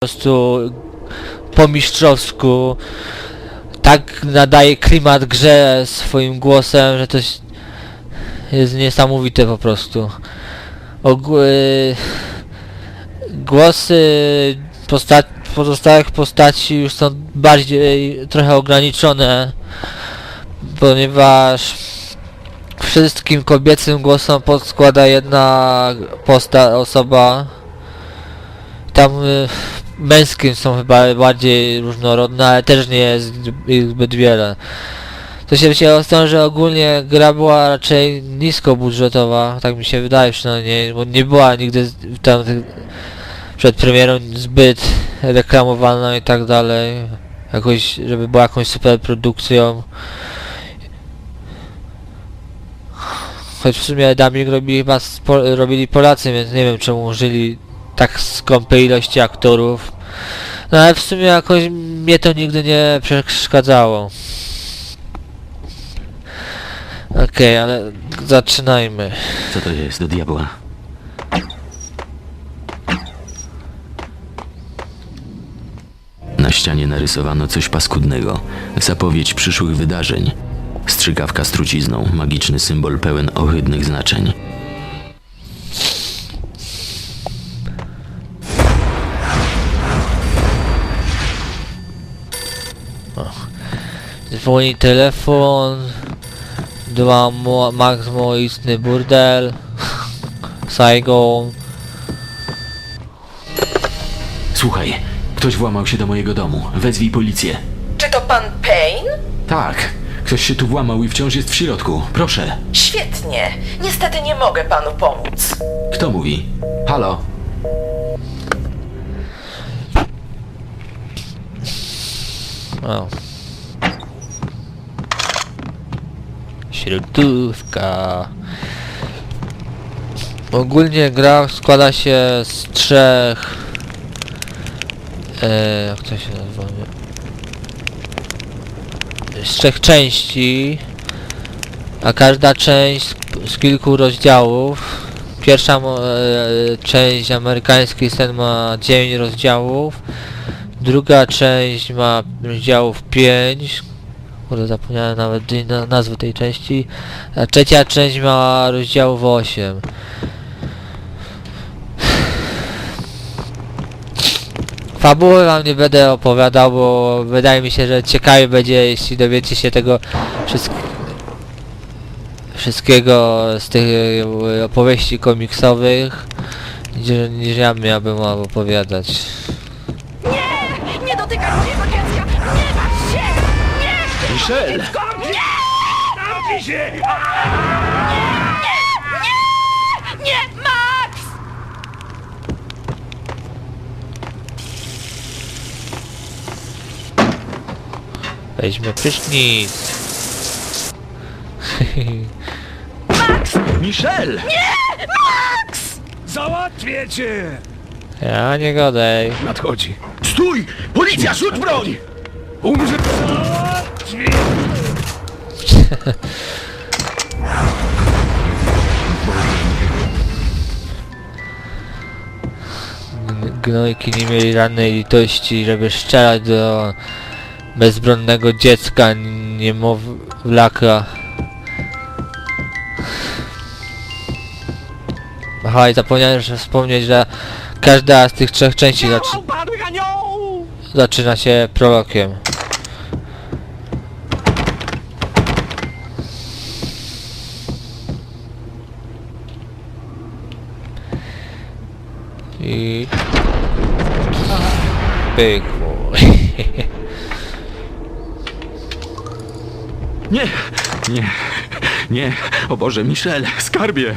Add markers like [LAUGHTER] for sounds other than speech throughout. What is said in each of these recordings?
prostu po mistrzowsku tak nadaje klimat grze swoim głosem, że to jest niesamowite po prostu. Y, głosy posta- pozostałych postaci już są bardziej trochę ograniczone, ponieważ wszystkim kobiecym głosom podskłada jedna posta osoba. Tam y, męskim są chyba bardziej różnorodne, ale też nie jest ich zbyt wiele. To się wzięło z że ogólnie gra była raczej niskobudżetowa, tak mi się wydaje przynajmniej, bo nie była nigdy tam przed premierą zbyt reklamowana i tak dalej. Jakoś, żeby była jakąś super produkcją. Choć w sumie dubbing robili chyba robili Polacy, więc nie wiem czemu użyli tak skąpej ilości aktorów. No ale w sumie jakoś mnie to nigdy nie przeszkadzało. Okej, ale zaczynajmy. Co to jest do diabła? Na ścianie narysowano coś paskudnego. Zapowiedź przyszłych wydarzeń. Strzykawka z trucizną, magiczny symbol pełen ohydnych znaczeń. Dzwoni telefon. Dwa mo- Max ma istny burdel. [LAUGHS] Saigon. Słuchaj, ktoś włamał się do mojego domu. Wezwij policję. Czy to pan Payne? Tak, ktoś się tu włamał i wciąż jest w środku. Proszę. Świetnie. Niestety nie mogę panu pomóc. Kto mówi? Halo? O. Środówka. Ogólnie gra składa się z trzech... E, jak to się nazywa? Z trzech części. A każda część z, kilku rozdziałów. Pierwsza e, część amerykański sen ma 9 rozdziałów. Druga część ma rozdziałów 5. Kurde, zapomniałem nawet nazwy tej części. A trzecia część ma rozdziałów 8. Fabuły wam nie będę opowiadał, bo wydaje mi się, że ciekawie będzie, jeśli dowiecie się tego wszystkiego z tych e, opowieści komiksowych, niż, niż ja miałbym opowiadać. Nie dotykaj Michel! Zamknij się! Nie! Nie! Max! Weźmy prysznic. Michel! Załatwię cię! Ja nie godaj. Nadchodzi. Stój! Policja, rzuć broń! Umrze... [LAUGHS] Gnojki nie mieli żadnej litości, żeby strzelać do bezbronnego dziecka, niemowlaka. Aha, i zapomniałem jeszcze wspomnieć, że każda z tych trzech części zaczy zaczyna się prolokiem. I... Pykło. Nie! Nie! Nie! O Boże, Michel! Skarbie!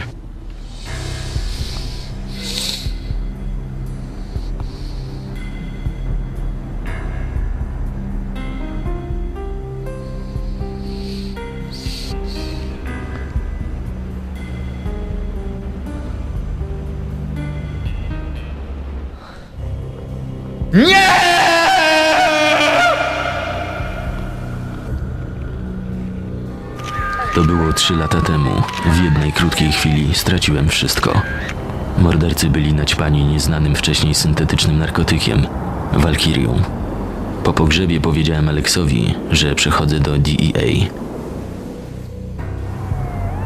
To było trzy lata temu. W jednej krótkiej chwili straciłem wszystko. Mordercy byli naćpani nieznanym wcześniej syntetycznym narkotykiem. Walkirią. Po pogrzebie powiedziałem Aleksowi, że przechodzę do DEA.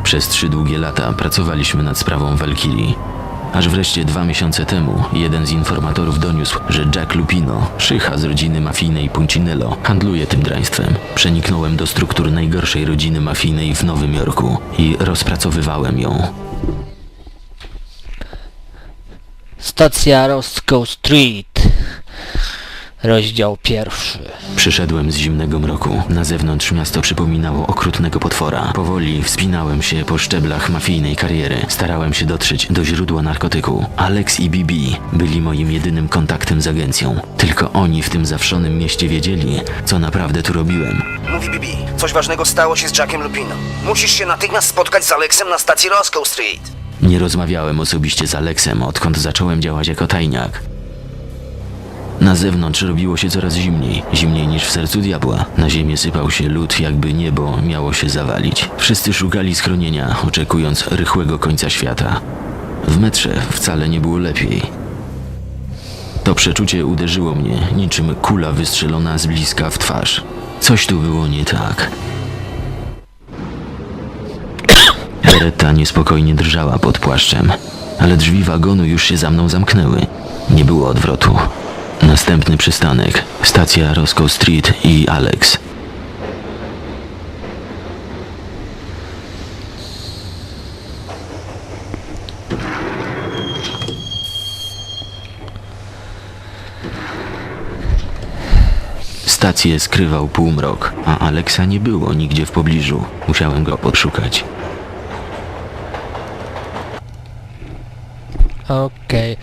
Przez trzy długie lata pracowaliśmy nad sprawą Walkirii. Aż wreszcie dwa miesiące temu jeden z informatorów doniósł, że Jack Lupino, szycha z rodziny mafijnej Puncinello, handluje tym draństwem. Przeniknąłem do struktur najgorszej rodziny mafijnej w Nowym Jorku i rozpracowywałem ją. Stacja Roscoe Street. Rozdział pierwszy. Przyszedłem z zimnego mroku. Na zewnątrz miasto przypominało okrutnego potwora. Powoli wspinałem się po szczeblach mafijnej kariery. Starałem się dotrzeć do źródła narkotyku. Alex i Bibi byli moim jedynym kontaktem z agencją. Tylko oni w tym zawszonym mieście wiedzieli, co naprawdę tu robiłem. Mówi Bibi, coś ważnego stało się z Jackiem Lupino. Musisz się natychmiast spotkać z Alexem na stacji Roscoe Street. Nie rozmawiałem osobiście z Aleksem, odkąd zacząłem działać jako tajniak. Na zewnątrz robiło się coraz zimniej, zimniej niż w sercu diabła. Na ziemię sypał się lód, jakby niebo miało się zawalić. Wszyscy szukali schronienia, oczekując rychłego końca świata. W metrze wcale nie było lepiej. To przeczucie uderzyło mnie, niczym kula wystrzelona z bliska w twarz. Coś tu było nie tak. Beretta niespokojnie drżała pod płaszczem, ale drzwi wagonu już się za mną zamknęły. Nie było odwrotu. Następny przystanek, stacja Roscoe Street i Alex. Stację skrywał półmrok, a Alexa nie było nigdzie w pobliżu. Musiałem go podszukać. Okej.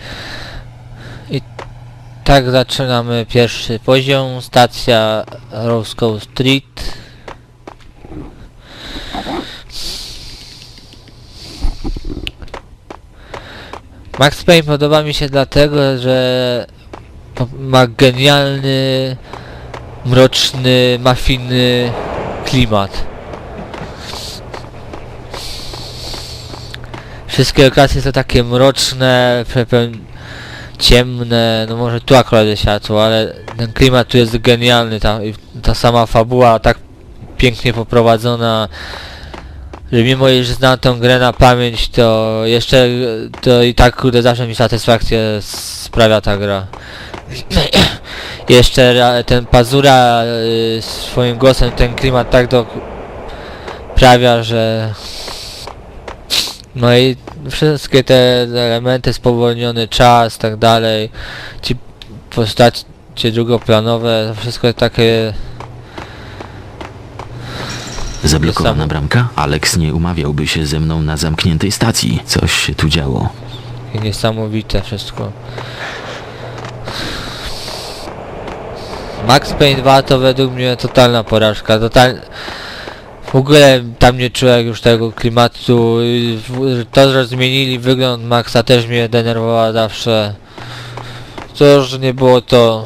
Tak zaczynamy pierwszy poziom. Stacja Roscoe Street. Max Payne podoba mi się dlatego, że ma genialny, mroczny, mafijny klimat. Wszystkie lokacje są takie mroczne, pełen ciemne, no może tu akurat jest światło, ale ten klimat tu jest genialny, ta, ta sama fabuła tak pięknie poprowadzona, że mimo iż znam tą grę na pamięć, to jeszcze, to i tak kurde zawsze mi satysfakcję sprawia ta gra. [CLEARS THROAT] jeszcze ten Pazura y, swoim głosem ten klimat tak doprawia, że no i wszystkie te elementy, spowolniony czas, tak dalej, ci postacie drugoplanowe, wszystko takie... Zablokowana bramka? Alex nie umawiałby się ze mną na zamkniętej stacji. Coś się tu działo. niesamowite wszystko. Max Payne 2 to według mnie totalna porażka, total... W ogóle tam nie czułem już tego klimatu, to, że zmienili wygląd Maxa też mnie denerwowało zawsze. To, że nie było to...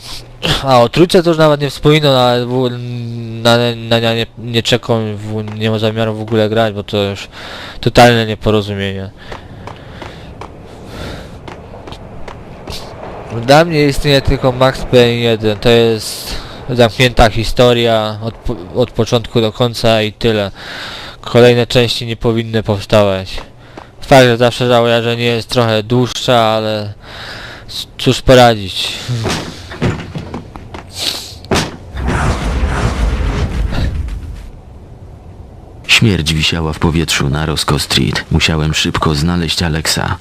A o trójce to już nawet nie wspominam, ale w, na, na, na nie, nie czekam, nie ma zamiaru w ogóle grać, bo to już totalne nieporozumienie. Dla mnie istnieje tylko Max Payne 1, to jest zamknięta historia od, od początku do końca i tyle. Kolejne części nie powinny powstawać. Fakt, że zawsze żałuję, że nie jest trochę dłuższa, ale cóż poradzić. Śmierć wisiała w powietrzu na Roscoe Street. Musiałem szybko znaleźć Alexa.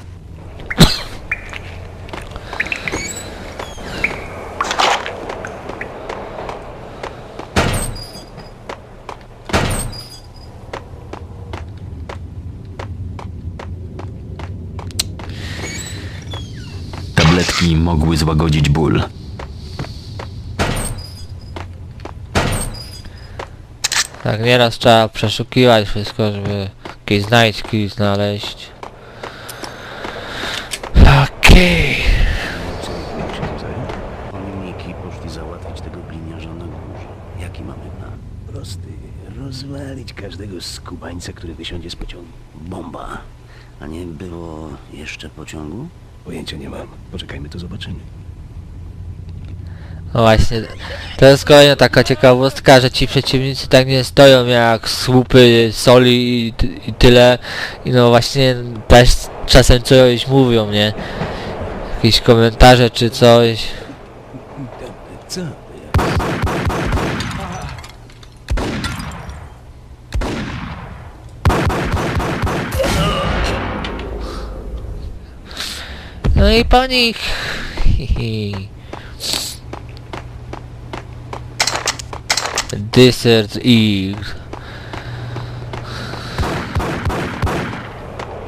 Tabletki mogły złagodzić ból. Tak, nieraz trzeba przeszukiwać wszystko, żeby jakieś znajdźki znaleźć. Okej. Pomniki poszli załatwić tego gliniarza na górze. Jaki mamy plan? Prosty. Rozwalić każdego skubańca, który wysiądzie z pociągu. Bomba. A nie było jeszcze pociągu? Pojęcia nie mam. Poczekajmy, to zobaczymy. No właśnie, to jest kolejna taka ciekawostka, że ci przeciwnicy tak nie stoją jak słupy soli i, ty- i tyle. I no właśnie też czasem coś mówią, nie? Jakieś komentarze czy coś. Co? No i. Hihi. [LAUGHS] Desert Eagle.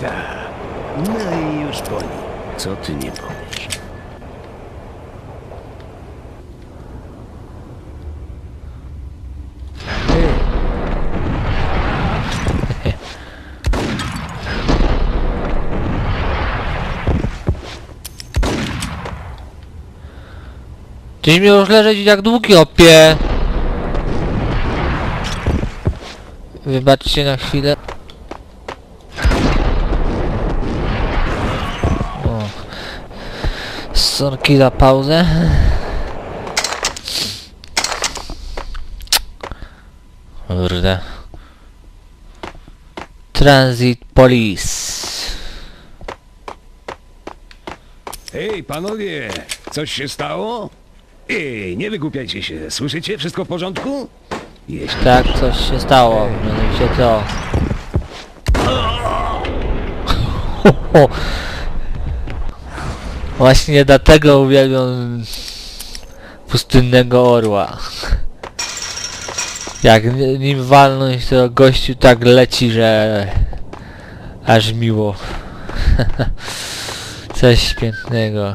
Tak. No i już po. Co ty nie powiesz? Tyś mi już leżeć jak długi opie. Wybaczcie na chwilę. O. Sorki za pauzę. Kurde. Transit Police. Hej, panowie, coś się stało? Ej, nie wygłupiajcie się, słyszycie? Wszystko w porządku? Jeśli Tak, coś się stało. Mianowicie to. [LAUGHS] Właśnie dlatego uwielbiam pustynnego orła. Jak ni- nim walnąć, to gościu tak leci, że aż miło. [LAUGHS] Coś pięknego.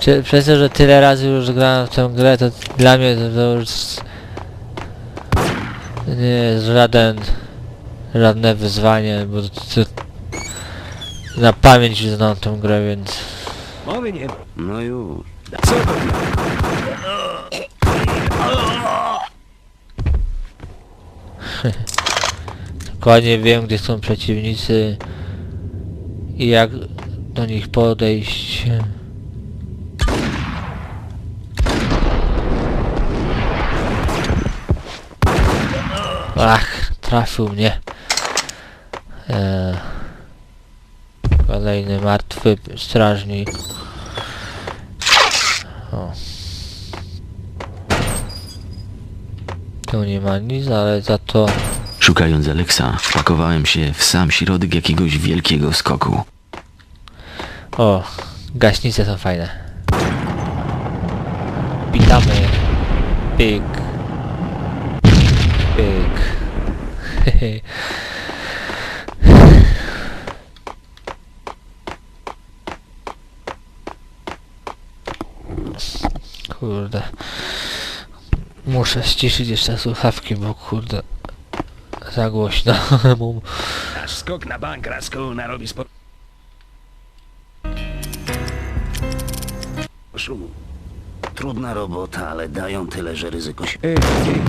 Prze- Przez to, że tyle razy już grałem w tę grę, to dla mnie to, to już nie jest żaden żadne wyzwanie, bo to, to na pamięć już znam tę grę, więc mowy nie... No już. Co to dla... dokładnie wiem, gdzie są przeciwnicy i jak do nich podejść. Ach, trafił mnie. Eee, kolejny martwy strażnik. O. Tu nie ma nic, ale za to Szukając Alexa, wpakowałem się w sam środek jakiegoś wielkiego skoku. O, gaśnice są fajne. Witamy. Pyk. Pyk. [LAUGHS] Kurde. Muszę ściszyć jeszcze słuchawki, bo kurde. Za głośno. [LAUGHS] Nasz skok na bank, Rasku, narobi sporo szumu. Trudna robota, ale dają tyle, że ryzyko się... Ej, ej,